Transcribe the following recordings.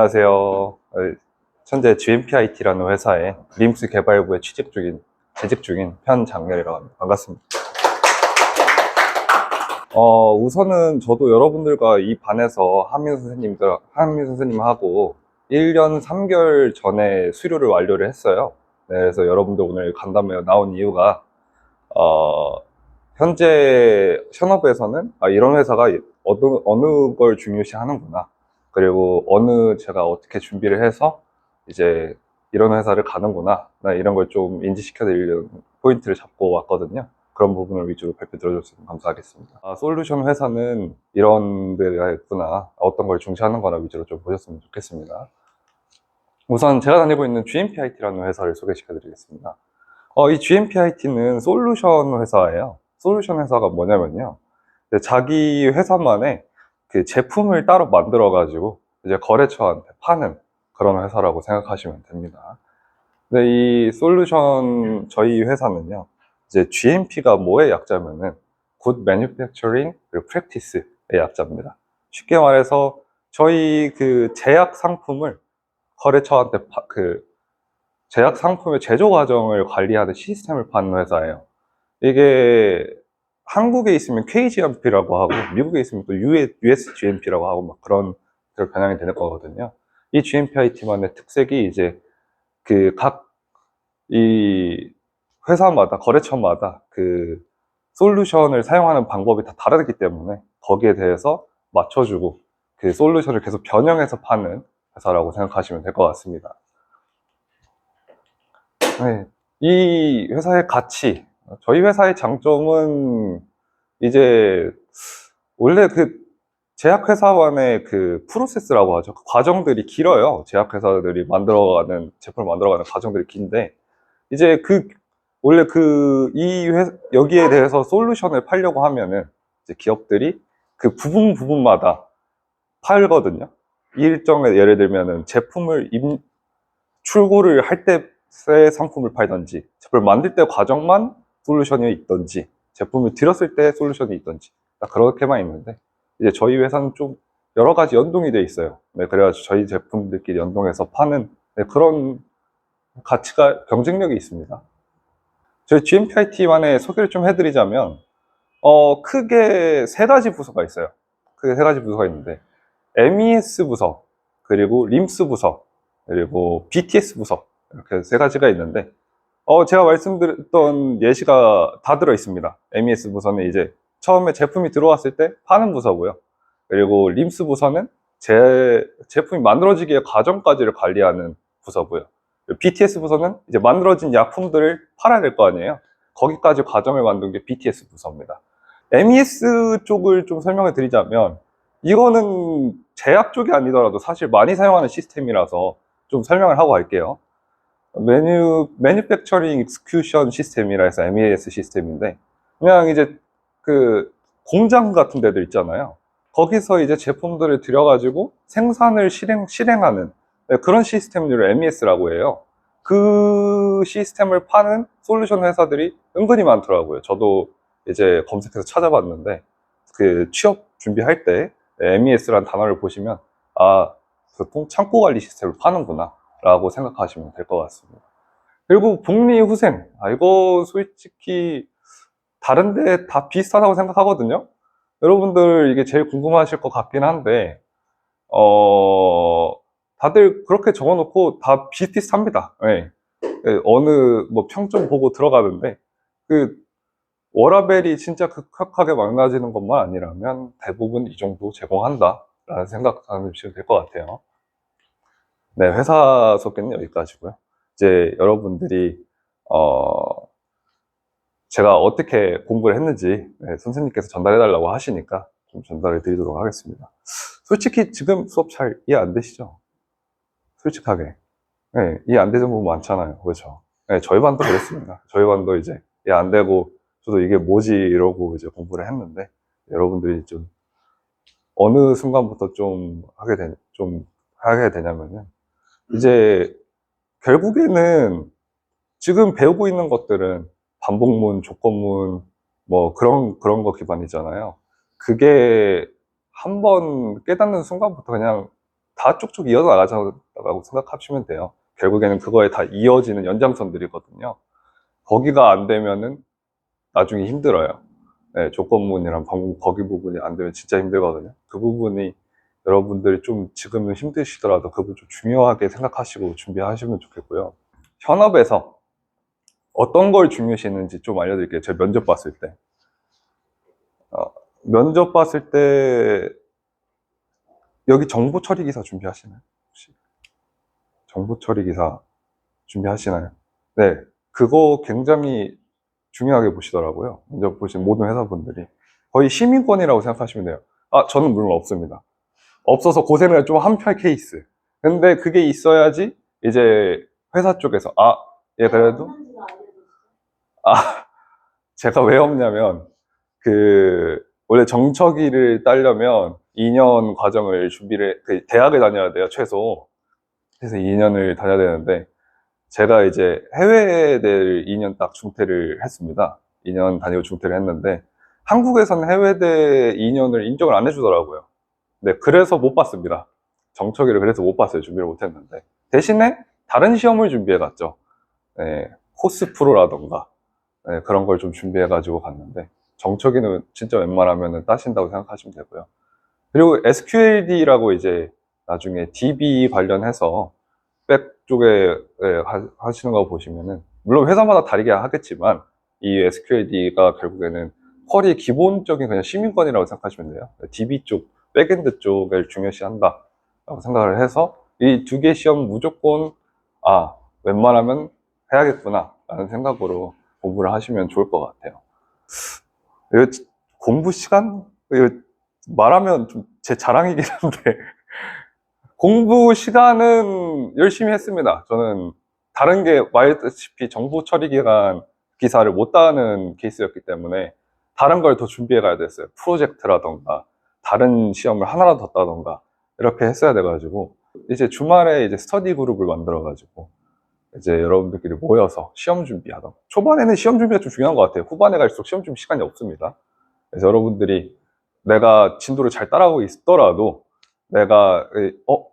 안녕하세요. 어, 현재 GMPIT라는 회사의 림스 개발부에 취직 중인, 재직 중인 현장렬이라고 합니다. 반갑습니다. 어, 우선은 저도 여러분들과 이 반에서 한민 선생님들, 한민 선생님하고 1년 3개월 전에 수료를 완료를 했어요. 네, 그래서 여러분들 오늘 간담회 나온 이유가, 어, 현재 현업에서는 아, 이런 회사가 어느, 어느 걸 중요시 하는구나. 그리고 어느 제가 어떻게 준비를 해서 이제 이런 회사를 가는구나. 나 이런 걸 좀 인지시켜 드리려는 포인트를 잡고 왔거든요. 그런 부분을 위주로 발표 들어줬으면 감사하겠습니다. 아, 솔루션 회사는 이런 데가 있구나. 어떤 걸 중시하는 거나 위주로 좀 보셨으면 좋겠습니다. 우선 제가 다니고 있는 GMPIT라는 회사를 소개시켜 드리겠습니다. 어, 이 GMPIT는 솔루션 회사예요. 솔루션 회사가 뭐냐면요. 자기 회사만의 그 제품을 따로 만들어 가지고 이제 거래처한테 파는 그런 회사라고 생각하시면 됩니다. 근데 이 솔루션 저희 회사는요. 이제 GMP가 뭐의 약자면은 Good Manufacturing Practice의 약자입니다. 쉽게 말해서 저희 그 제약 상품을 거래처한테 파- 그 제약 상품의 제조 과정을 관리하는 시스템을 파는 회사예요. 이게 한국에 있으면 KGMP라고 하고 미국에 있으면 또 USGMP라고 하고 막 그런 대로 변형이 되는 거거든요. 이 GMPIT만의 특색이 이제 그 각 이 회사마다 거래처마다 그 솔루션을 사용하는 방법이 다 다르기 때문에 거기에 대해서 맞춰주고 그 솔루션을 계속 변형해서 파는 회사라고 생각하시면 될 것 같습니다. 네, 이 회사의 가치, 저희 회사의 장점은 이제 원래 그 제약회사만의 그 프로세스라고 하죠. 그 과정들이 길어요. 제약회사들이 만들어가는, 제품을 만들어가는 과정들이 긴데, 이제 그, 원래 그, 이 회, 여기에 대해서 솔루션을 팔려고 하면은, 이제 기업들이 그 부분 부분마다 팔거든요. 일정에 예를 들면은 제품을 임, 출고를 할 때의 상품을 팔던지, 제품을 만들 때 과정만 솔루션이 있던지, 제품을 들였을 때 솔루션이 있던지, 딱 그렇게만 있는데, 이제 저희 회사는 좀 여러 가지 연동이 돼 있어요. 네, 그래가지고 저희 제품들끼리 연동해서 파는 네, 그런 가치가 경쟁력이 있습니다. 저희 GMPIT만의 소개를 좀 해드리자면, 어, 크게 세 가지 부서가 있어요. 크게 세 가지 부서가 있는데, MES 부서, 그리고 림스 부서, 그리고 BTS 부서, 이렇게 세 가지가 있는데, 어, 제가 말씀드렸던 예시가 다 들어 있습니다. MES 부서는 이제 처음에 제품이 들어왔을 때 파는 부서고요. 그리고 림스 부서는 제 제품이 만들어지기의 과정까지를 관리하는 부서고요. BTS 부서는 이제 만들어진 약품들을 팔아야 될 거 아니에요. 거기까지 과정을 만든 게 BTS 부서입니다. MES 쪽을 좀 설명해 드리자면 이거는 제약 쪽이 아니더라도 사실 많이 사용하는 시스템이라서 좀 설명을 하고 갈게요. 메뉴, 매니팩처링 익스큐션 시스템이라 해서 MES 시스템인데 그냥 이제 그 공장 같은 데들 있잖아요. 거기서 이제 제품들을 들여가지고 생산을 실행, 실행하는 네, 그런 시스템들을 MES라고 해요. 그 시스템을 파는 솔루션 회사들이 은근히 많더라고요. 저도 이제 검색해서 찾아봤는데 그 취업 준비할 때 MES라는 단어를 보시면 아, 보통 창고 관리 시스템을 파는구나 라고 생각하시면 될 것 같습니다. 그리고 복리후생. 아, 이거 솔직히 다른데 다 비슷하다고 생각하거든요. 여러분들 이게 제일 궁금하실 것 같긴 한데, 어, 다들 그렇게 적어놓고 다 비슷비슷합니다. 예. 예, 어느 뭐 평점 보고 들어가는데, 그 워라벨이 진짜 급격하게 망가지는 것만 아니라면 대부분 이 정도 제공한다. 라는 생각하시면 될 것 같아요. 네, 회사 소개는 여기까지고요. 이제 여러분들이, 어, 제가 어떻게 공부를 했는지 네, 선생님께서 전달해 달라고 하시니까 좀 전달해 드리도록 하겠습니다. 솔직히 지금 수업 잘 이해 안 되시죠? 솔직하게. 네, 이해 안 되는 부분 많잖아요. 그렇죠? 네, 저희 반도 그랬습니다. 저희 반도 이제 이해 안 되고 저도 이게 뭐지 이러고 이제 공부를 했는데 여러분들이 좀 어느 순간부터 좀 하게 되, 좀 하게 되냐면은 이제 결국에는 지금 배우고 있는 것들은 반복문, 조건문, 뭐 그런, 그런 거 기반이잖아요. 그게 한 번 깨닫는 순간부터 그냥 다 쭉쭉 이어나가자고 생각하시면 돼요. 결국에는 그거에 다 이어지는 연장선들이거든요. 거기가 안 되면은 나중에 힘들어요. 네, 조건문이랑 방문 거기 부분이 안 되면 진짜 힘들거든요. 그 부분이 여러분들이 좀 지금은 힘드시더라도 그 부분 좀 중요하게 생각하시고 준비하시면 좋겠고요. 현업에서 어떤 걸 중요시했는지 좀 알려드릴게요. 제가 면접 봤을 때. 어, 면접 봤을 때 여기 정보 처리 기사 준비하시나요? 혹시? 정보 처리 기사 준비하시나요? 네, 그거 굉장히 중요하게 보시더라고요. 면접 보신 모든 회사분들이 거의 시민권이라고 생각하시면 돼요. 아, 저는 물론 없습니다. 없어서 고생을 좀 한편 케이스. 근데 그게 있어야지 이제 회사 쪽에서 아, 얘 그래도. 아, 제가 왜 없냐면, 그, 원래 정처기를 따려면 2년 과정을 준비를, 그, 대학을 다녀야 돼요, 최소. 그래서 2년을 다녀야 되는데, 제가 이제 해외대를 2년 딱 중퇴를 했습니다. 2년 다니고 중퇴를 했는데, 한국에서는 해외대 2년을 인정을 안 해주더라고요. 네, 그래서 못 봤습니다. 정처기를 그래서 못 봤어요. 준비를 못 했는데. 대신에 다른 시험을 준비해 갔죠. 네, 코스 프로라던가, 네, 그런 걸 좀 준비해 가지고 갔는데, 정적이는 진짜 웬만하면 따신다고 생각하시면 되고요. 그리고 SQLD라고 이제 나중에 DB 관련해서 백 쪽에 예, 하- 하시는 거 보시면은, 물론 회사마다 다르게 하겠지만, 이 SQLD가 결국에는 쿼리 기본적인 그냥 시민권이라고 생각하시면 돼요. DB 쪽, 백엔드 쪽을 중요시 한다 라고 생각을 해서, 이 두 개 시험 무조건, 아, 웬만하면 해야겠구나, 라는 생각으로 공부를 하시면 좋을 것 같아요. 공부 시간? 말하면 좀 제 자랑이긴 한데, 공부 시간은 열심히 했습니다. 저는 다른 게 말했다시피 정보 처리 기간 기사를 못 따는 케이스였기 때문에 다른 걸 더 준비해 가야 됐어요. 프로젝트라던가 다른 시험을 하나라도 더 따던가 이렇게 했어야 돼가지고 이제 주말에 이제 스터디 그룹을 만들어가지고 이제 여러분들끼리 모여서 시험 준비하던 초반에는 시험 준비가 좀 중요한 것 같아요. 후반에 갈수록 시험 준비 시간이 없습니다. 그래서 여러분들이 내가 진도를 잘 따라가고 있더라도 내가 어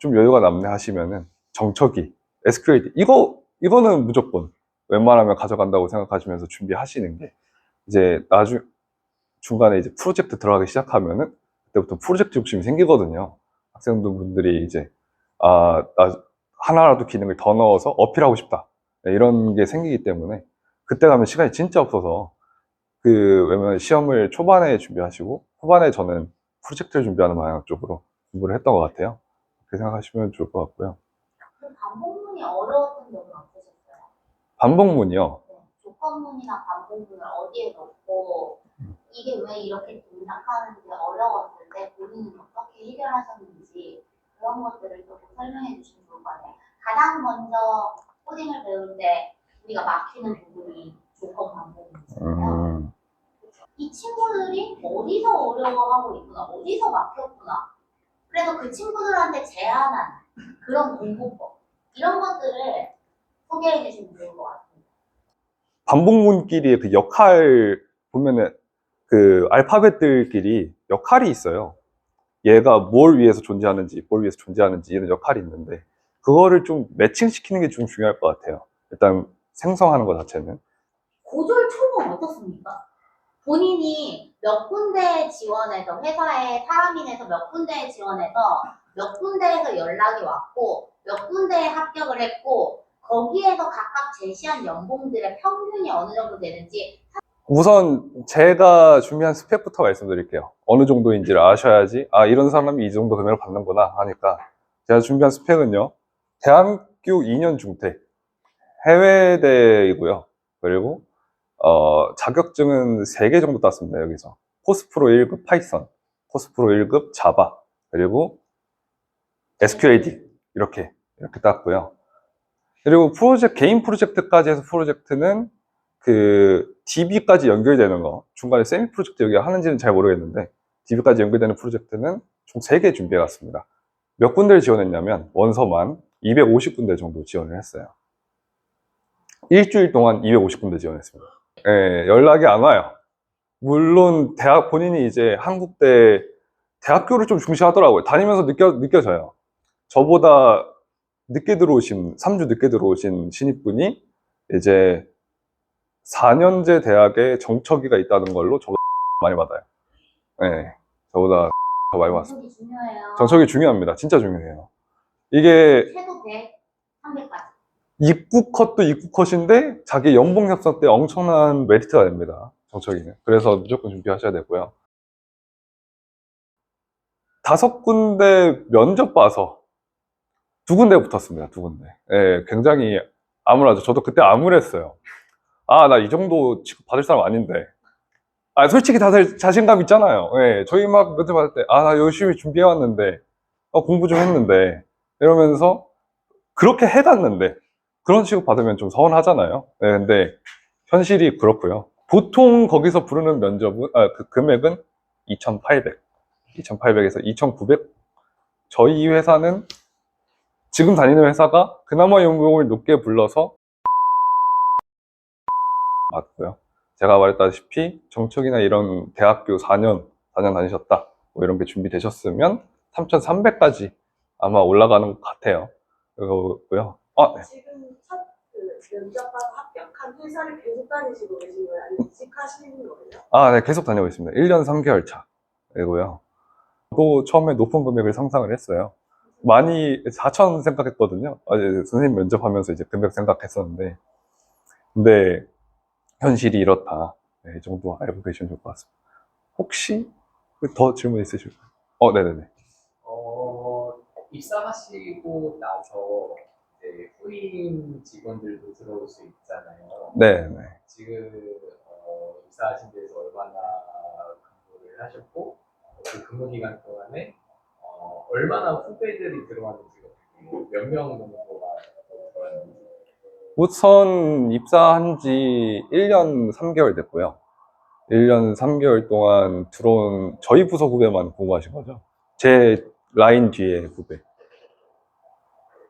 좀 여유가 남네 하시면은 정처기, SQL 이거 이거는 무조건 웬만하면 가져간다고 생각하시면서 준비하시는 게 이제 나중 중간에 이제 프로젝트 들어가기 시작하면은 그때부터 프로젝트 욕심이 생기거든요. 학생분들이 이제 아, 나 하나라도 기능을 더 넣어서 어필하고 싶다. 네, 이런 게 생기기 때문에 그때 가면 시간이 진짜 없어서 그 왜냐면 시험을 초반에 준비하시고 후반에 저는 프로젝트를 준비하는 방향 쪽으로 공부를 했던 것 같아요. 그렇게 생각하시면 좋을 것 같고요. 그 반복문이 어려웠던 점은 없으셨어요? 반복문이요. 네. 조건문이나 반복문을 어디에 넣고 이게 왜 이렇게 동작하는지 어려웠을 때 본인은 어떻게 해결하셨는지 그런 것들을 조금 설명해 주시면 좋을 것 같아요. 가장 먼저 코딩을 배울 때 우리가 막히는 부분이 조건 반복문이잖아요. 음, 이 친구들이 어디서 어려워하고 있구나, 어디서 막혔구나. 그래서 그 친구들한테 제안한 그런 공부법, 이런 것들을 소개해 주시면 좋을 것 같아요. 반복문끼리의 그 역할 보면은 그 알파벳들끼리 역할이 있어요. 얘가 뭘 위해서 존재하는지, 뭘 위해서 존재하는지 이런 역할이 있는데 그거를 좀 매칭시키는 게 좀 중요할 것 같아요. 일단 생성하는 것 자체는 고졸 초는 어떻습니까? 본인이 몇 군데 지원해서 회사에 사람이 내서 몇 군데에 지원해서 몇 군데에서 연락이 왔고 몇 군데에 합격을 했고 거기에서 각각 제시한 연봉들의 평균이 어느 정도 되는지 우선 제가 준비한 스펙부터 말씀드릴게요. 어느 정도인지를 아셔야지 아 이런 사람이 이 정도 금액을 받는구나 하니까 제가 준비한 스펙은요. 대학교 2년 중퇴 해외대이고요. 그리고 어, 자격증은 3개 정도 땄습니다. 여기서 코스프로 1급 파이썬, 코스프로 1급 자바, 그리고 SQLD 이렇게 이렇게 땄고요. 그리고 프로젝트 개인 프로젝트까지 해서 프로젝트는 그 DB까지 연결되는 거 중간에 세미 프로젝트 여기 하는지는 잘 모르겠는데 DB까지 연결되는 프로젝트는 총 3개 준비해 갔습니다. 몇 군데를 지원했냐면 원서만 250군데 정도 지원을 했어요. 일주일 동안 250군데 지원했습니다. 예, 연락이 안 와요. 물론 대학 본인이 이제 한국대 대학교를 좀 중시하더라고요. 다니면서 느껴, 느껴져요. 저보다 늦게 들어오신, 3주 늦게 들어오신 신입분이 이제 4년제 대학에 정처기가 있다는 걸로 저 많이 받아요. 네. 저보다 더 많이 받습니다. 정석이 중요해요. 정척이 중요합니다. 진짜 중요해요. 이게 최소 100, 300까지. 입국 컷도 입국 컷인데 자기 연봉 협상 때 엄청난 메리트가 됩니다. 정척이는. 그래서 무조건 준비하셔야 되고요. 다섯 군데 면접 봐서 두 군데 붙었습니다. 두 군데. 예, 굉장히 암울하죠. 저도 그때 암울했어요. 아, 나 이 정도 받을 사람 아닌데. 아, 솔직히 다들 자신감 있잖아요. 예, 저희 막 면접 받을 때, 아, 나 열심히 준비해왔는데, 어, 공부 좀 했는데, 이러면서 그렇게 해갔는데, 그런 취급 받으면 좀 서운하잖아요. 네, 근데 현실이 그렇고요. 보통 거기서 부르는 면접은, 아, 그 금액은 2,800. 2,800에서 2,900. 저희 회사는 지금 다니는 회사가 그나마 연봉을 높게 불러서 맞고요. 제가 말했다시피 정책이나 이런 대학교 4년, 4년 다니셨다. 뭐 이런 게 준비되셨으면 3,300까지 아마 올라가는 것 같아요. 그거고요. 아, 네. 지금 첫그 면접 봐서 합격한 회사를 계속 다니시고 계신 거예요? 아니면 이직하시는 거예요? 아, 네, 계속 다니고 있습니다. 1년 3개월 차이고요. 또 처음에 높은 금액을 상상을 했어요. 많이 4천 생각했거든요. 어제 선생님 면접하면서 이제 금액 생각했었는데, 근데 현실이 이렇다. 네, 이 정도 알고 계시면 좋을 것 같습니다. 혹시 더 질문 있으실까요? 어, 네네네. 어, 입사하시고 나서 이제 후임 직원들도 들어올 수 있잖아요. 네네. 지금 어, 입사하신 데서 얼마나 근무를 하셨고 그 근무 기간 동안에 어, 얼마나 후배들이 들어왔는지가 몇명 정도가 들어왔는지 우선 입사한 지 1년 3개월 됐고요. 1년 3개월 동안 들어온 저희 부서 후배만 공부하신 거죠. 제 라인 뒤에 후배.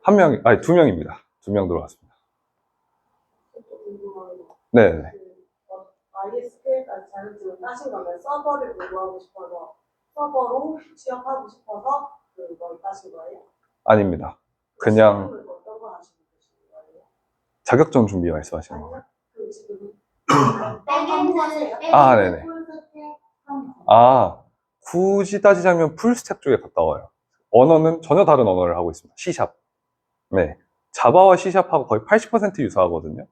한 명, 아니, 두 명입니다. 두 명 들어왔습니다. 어, ISQL까지 자격증을 따신 거면 서버를 공부하고 싶어서 서버로 취업하고 싶어서 그걸 따신 거예요? 아닙니다. 그냥 어떤 거 거예요? 자격증 준비 말씀하시는 거예요. 백엔드, 아, 네네. 아, 굳이 따지자면 풀스택 쪽에 가까워요. 언어는 전혀 다른 언어를 하고 있습니다. C샵. 네. 자바와 C샵하고 거의 80% 유사하거든요.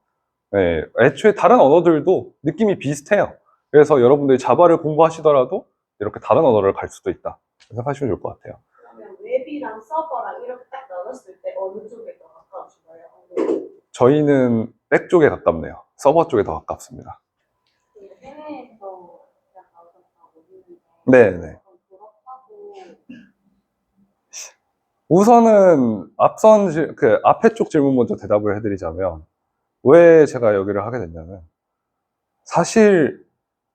네. 애초에 다른 언어들도 느낌이 비슷해요. 그래서 여러분들이 자바를 공부하시더라도 이렇게 다른 언어를 갈 수도 있다. 생각하시면 좋을 것 같아요. 그러면 웹이랑 서버랑 이렇게 딱 나눴을 때 어느 쪽에 더 가까우신 거예요? 저희는 백 쪽에 가깝네요. 서버 쪽에 더 가깝습니다. 해외에서 네네. 그럼 졸업하고 우선은 앞선 질- 그 앞에 쪽 질문 먼저 대답을 해드리자면 왜 제가 여기를 하게 됐냐면 사실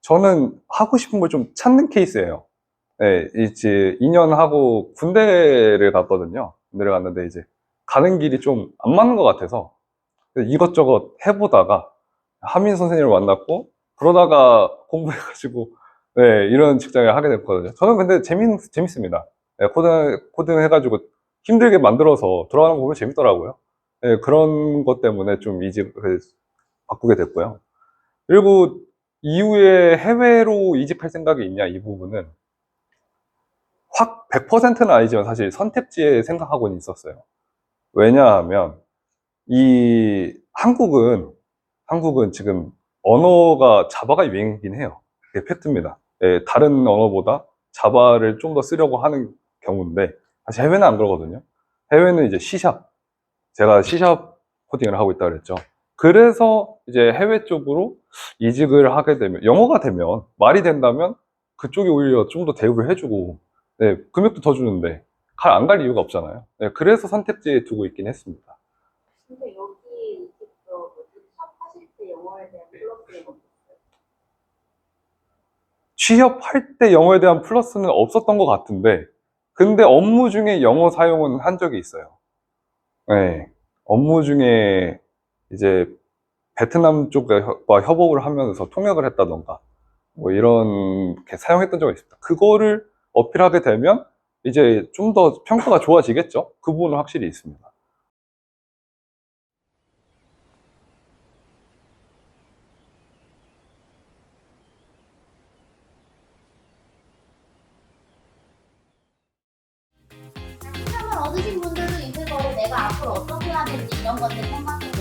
저는 하고 싶은 걸 좀 찾는 케이스예요. 네, 이제 2년 하고 군대를 갔거든요. 군대를 갔는데 이제 가는 길이 좀 안 맞는 것 같아서 이것저것 해보다가 한민 선생님을 만났고 그러다가 공부해가지고 네, 이런 직장을 하게 됐거든요. 저는 근데 재밌, 재밌습니다. 네, 코딩, 코딩 해가지고 힘들게 만들어서 돌아가는 거 보면 재밌더라고요. 네, 그런 것 때문에 좀 이직, 그, 바꾸게 됐고요. 그리고 이후에 해외로 이직할 생각이 있냐, 이 부분은 확 100%는 아니지만 사실 선택지에 생각하고는 있었어요. 왜냐하면 이 한국은, 한국은 지금 언어가 자바가 유행이긴 해요. 그게 팩트입니다. 예, 다른 언어보다 자바를 좀 더 쓰려고 하는 경우인데 사실 해외는 안 그러거든요. 해외는 이제 C샵. 제가 C샵 코딩을 하고 있다 그랬죠. 그래서 이제 해외 쪽으로 이직을 하게 되면, 영어가 되면, 말이 된다면 그쪽이 오히려 좀 더 대우를 해주고, 네, 금액도 더 주는데, 안갈 이유가 없잖아요. 네, 그래서 선택지에 두고 있긴 했습니다. 근데 여기 직접 샵 하실 때 영어에 대한 플러스는. 취업할 때 영어에 대한 플러스는 없었던 것 같은데, 근데 업무 중에 영어 사용은 한 적이 있어요. 네. 업무 중에 이제 베트남 쪽과 협업을 하면서 통역을 했다던가, 뭐 이런 게 사용했던 적이 있습니다. 그거를 어필하게 되면 이제 좀 더 평가가 좋아지겠죠. 그 부분은 확실히 있습니다. 이런 것들 생각해